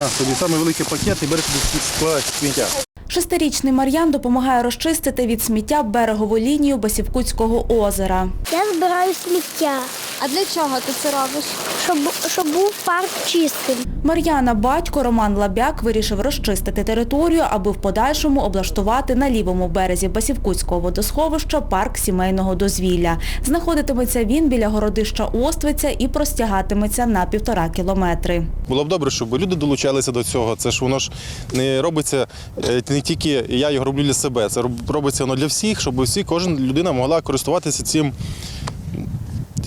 Тобі саме великий пакет і береш складаєш сміття. Шестирічний Мар'ян допомагає розчистити від сміття берегову лінію Басівкутського озера. Я збираю сміття, А для чого ти це робиш? щоб, щоб був парк чистим. Мар'яна батько Роман Лабяк вирішив розчистити територію, аби в подальшому облаштувати на лівому березі Басівкутського водосховища парк сімейного дозвілля. Знаходитиметься він біля городища Оствиця і простягатиметься на півтора кілометри. Було б добре, щоб люди долучалися до цього. Це ж воно ж не робиться е, не тільки я його роблю для себе, це робиться воно для всіх, щоб всі, кожна людина могла користуватися цим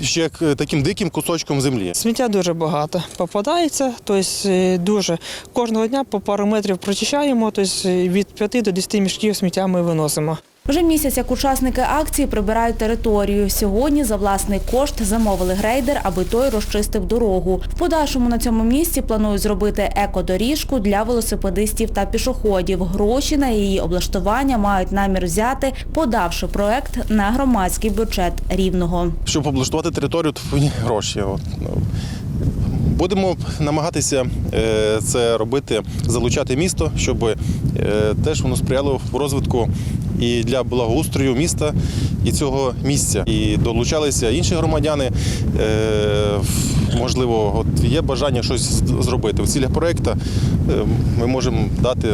ще як е, таким диким кусочком землі. Сміття дуже багато попадається, тобто дуже. Кожного дня по пару метрів прочищаємо, тобто від 5 до 10 мішків сміття ми виносимо. Вже місяць як учасники акції прибирають територію. Сьогодні за власний кошт замовили грейдер, аби той розчистив дорогу. В подальшому на цьому місці планують зробити екодоріжку для велосипедистів та пішоходів. Гроші на її облаштування мають намір взяти, подавши проект на громадський бюджет рівного. Щоб облаштувати територію, то повинні гроші. Будемо намагатися е, це робити, залучати місто, щоб е, теж воно сприяло в розвитку і для благоустрою міста і цього місця. І долучалися інші громадяни. Е, Можливо, от є бажання щось зробити. У цілях проєкту ми можемо дати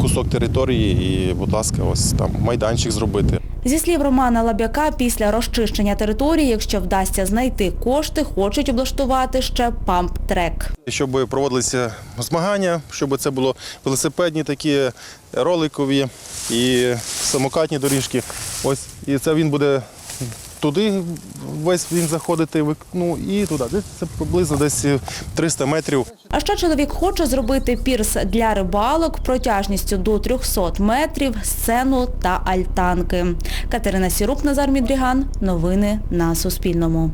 кусок території і, будь ласка, ось там майданчик зробити. Зі слів Романа Лабяка, після розчищення території, якщо вдасться знайти кошти, хочуть облаштувати ще памп-трек. Щоб проводилися змагання, щоб це було велосипедні такі роликові і самокатні доріжки. Ось і це він буде туди весь він заходити, ну і туди. Це приблизно десь 300 метрів. А ще чоловік хоче зробити пірс для рибалок протяжністю до 300 метрів, сцену та альтанки. Катерина Сірук, Назар Мідріган. Новини на Суспільному.